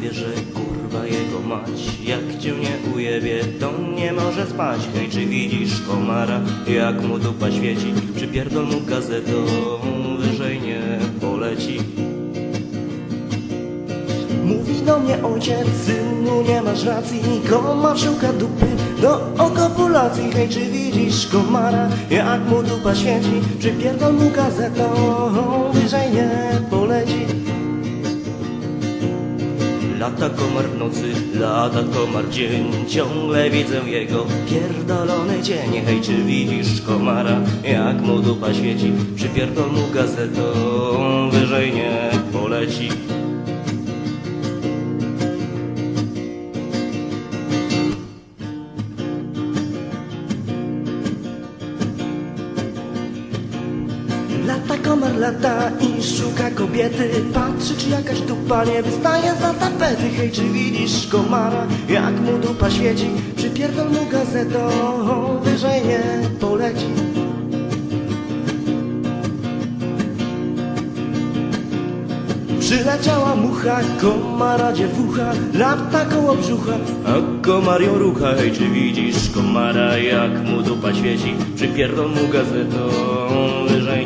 wie, że kurwa jego mać. Jak cię nie ujebie, to nie może spać. Hej, czy widzisz komara, jak mu dupa świeci? Przypierdol mu gazetą, wyżej nie poleci. Mówi do mnie ojciec, synu nie masz racji. Komar szuka dupy do okopulacji Hej, czy widzisz komara, jak mu dupa świeci? Przypierdol mu gazetą, Lata komar w nocy, lata komar dzień. Ciągle widzę jego pierdolony cień Hej, czy widzisz komara, jak mu dupa świeci? Przypierdol mu gazetą, wyżej nie poleci Lata komar lata i szuka kobiety. Patrzy czy jakaś dupa nie wystaje za tapety. Hej, czy widzisz komara, jak mu dupa świeci? Przypierdol mu gazetą, wyżej nie poleci. Przyleciała mucha, komara dziewucha Lata koło brzucha, a komar ją rucha Hej, czy widzisz komara, jak mu dupa świeci? Przypierdol mu gazetą, wyżej